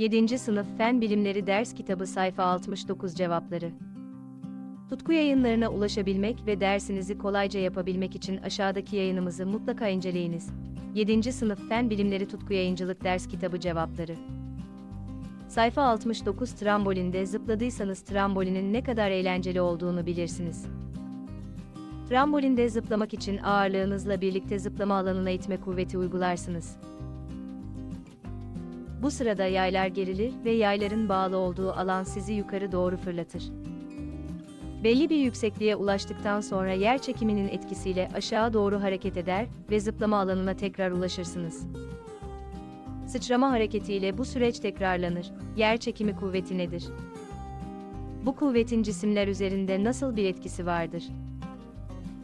7. Sınıf Fen Bilimleri Ders Kitabı Sayfa 69 Cevapları Tutku yayınlarına ulaşabilmek ve dersinizi kolayca yapabilmek için aşağıdaki yayınımızı mutlaka inceleyiniz. 7. Sınıf Fen Bilimleri Tutku Yayıncılık Ders Kitabı Cevapları Sayfa 69 Trambolinde zıpladıysanız trambolinin ne kadar eğlenceli olduğunu bilirsiniz. Trambolinde zıplamak için ağırlığınızla birlikte zıplama alanına itme kuvveti uygularsınız. Bu sırada yaylar gerilir ve yayların bağlı olduğu alan sizi yukarı doğru fırlatır. Belli bir yüksekliğe ulaştıktan sonra yer çekiminin etkisiyle aşağı doğru hareket eder ve zıplama alanına tekrar ulaşırsınız. Sıçrama hareketiyle bu süreç tekrarlanır. Yer çekimi kuvveti nedir? Bu kuvvetin cisimler üzerinde nasıl bir etkisi vardır?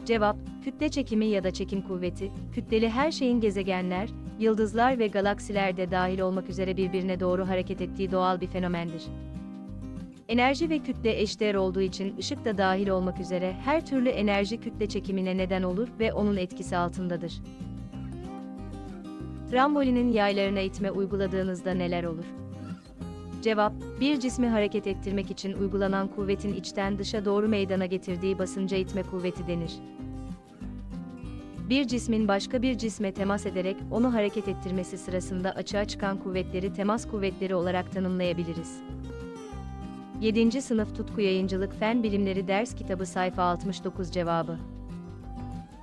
Cevap, kütle çekimi ya da çekim kuvveti, kütleli her şeyin gezegenler, yıldızlar ve galaksiler de dahil olmak üzere birbirine doğru hareket ettiği doğal bir fenomendir. Enerji ve kütle eşdeğer olduğu için ışık da dahil olmak üzere her türlü enerji kütle çekimine neden olur ve onun etkisi altındadır. Trambolinin yaylarına itme uyguladığınızda neler olur? Cevap, bir cismi hareket ettirmek için uygulanan kuvvetin içten dışa doğru meydana getirdiği basınca itme kuvveti denir. Bir cismin başka bir cisme temas ederek onu hareket ettirmesi sırasında açığa çıkan kuvvetleri temas kuvvetleri olarak tanımlayabiliriz. 7. Sınıf Tutku Yayıncılık Fen Bilimleri Ders Kitabı Sayfa 69 Cevabı